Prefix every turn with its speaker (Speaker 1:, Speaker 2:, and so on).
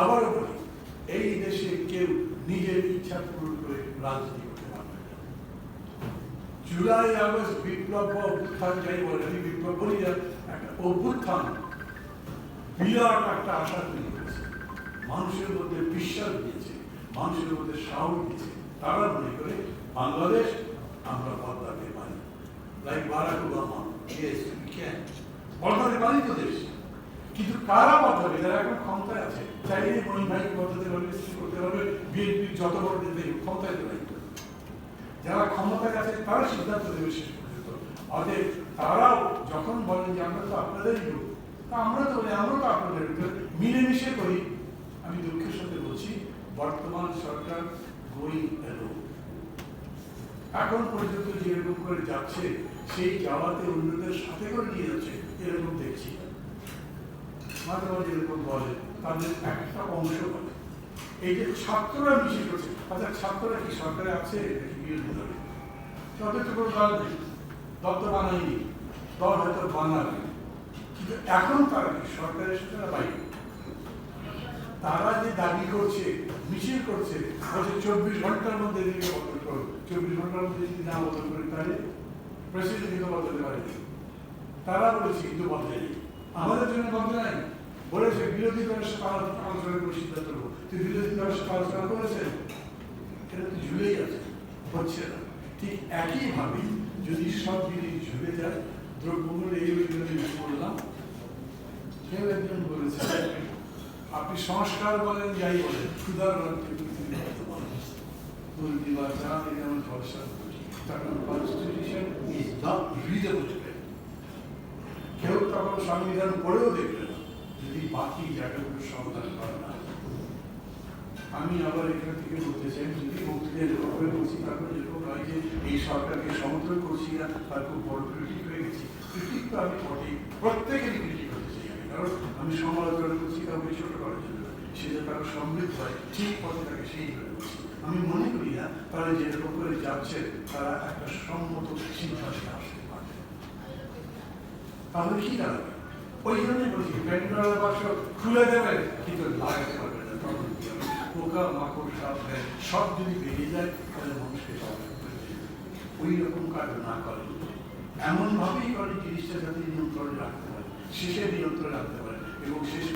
Speaker 1: আবারও বলি, এই দেশে কেউ নিজের ইচ্ছা পূরণ করে রাজনীতি করতে পারবে জুলাই, আগস্ট বিপ্লব অভ্যুত্থান যাই বলে আমি বিপ্লব বলি একটা অভ্যুত্থান, বিরাট একটা আশা তৈরি করেছে। মানুষের মধ্যে বিশ্বাস দিয়েছে, মানুষের মধ্যে সাহস দিয়েছে। তারা মনে করে, বাংলাদেশ আমরা বদলাতে পারি। Like Barack Obama yes can বদলাতে পারি তো দেশ। কিন্তু কারা বদলাবে যারা এখন ক্ষমতায় আছে। চাইলে মনি বদলাতে পারবে সৃষ্টি করতে পারবে বিএনপির যত বড় নেতা ক্ষমতায় নাই। যারা ক্ষমতায় আছে, তারা সিদ্ধান্ত দেবে শেষ পর্যন্ত অতএব তারাও যখন বলেন যে আমরা তো আপনাদেরই লোক, তা আমরা তো আমরা তো আপনাদের মিলেমিশে করি। আমি দুঃখের সাথে বলছি, বর্তমান সরকার গোয়িং এলো। এখন পর্যন্ত যেরকম করে যাচ্ছে, সেই যাওয়াতে অন্যদের সাথে করে নিয়ে যাচ্ছে, এরকম দেখছি। বলে, তাদের একটা অংশ এই যে ছাত্ররা করছে আচ্ছা ছাত্ররা কি সরকারে আছে? কোনো নেই বানায়নি, দল হয়তো বানাবে। কিন্তু এখন তারা কি সরকারের সাথে বাইরে? তারা যে দাবি করছে, মিছিল করছে, বলছে চব্বিশ ঘণ্টার মধ্যে এদিকে বদল করো। চব্বিশ ঘণ্টার মধ্যে যদি না বদল করি, তাহলে প্রেসিডেন্ট কিন্তু বদলাতে পারেনি। তারা বলেছে কিন্তু বদলেনি আমাদের জন্য বদলে বলেছে বিরোধী দলের সাথে আলো- আলোচনা করে সিদ্ধান্ত নেব। তুই বিরোধী দলের সাথে আলোচনা করেছেন এটা তো ঝুলেই আছে, হচ্ছে না। ঠিক একইভাবে যদি সব জিনিস ঝুলে যায়, দ্রব্যমূল্য এই জন্য বললাম। কেউ একজন বলেছে, আপনি সংস্কার বলেন, যাই বলেন ক্ষুদার দুর্নীতি বা চাঁদি যেমন ভরসা তখন কনস্টিটিউশন ইজ নট রিজেবল কেউ তখন সংবিধান পড়েও দেখবে না। যদি বাকি জায়গাগুলো সমাধান করে না আমি আবার এখান থেকে বলতে চাই, যদি বক্তৃতায় যেভাবে বলছি তারপরে যেরকম নয় যে এই সরকারকে সমর্থন করছি না, তার খুব বড় ক্রিটিক হয়ে গেছি। ক্রিটিক তো আমি বটেই, প্রত্যেকেরই ক্রিটিক হতে চাই আমি। কারণ আমি সমালোচনা করছি কাউকে ছোট করার জন্য। সে যে তারা সমৃদ্ধ হয়, ঠিক পথে তাকে সেই করে বলছি। আমি মনে করি না, তারা যেরকম করে যাচ্ছে তারা একটা সম্মত সিদ্ধান্তে আসতে পারবে। তাহলে কি দাঁড়াবে? ওই জন্যই বলছি বাক্স খুলে কিন্তু লাগাতে না। পোকা, মাকড় সব যদি বেরিয়ে যায়, তাহলে মানুষকে ওই রকম কাজ না করে। এমন ভাবেই করে জিনিসটা যাতে নিয়ন্ত্রণে রাখতে পারে, শেষে নিয়ন্ত্রণে রাখতে পারে, এবং শেষ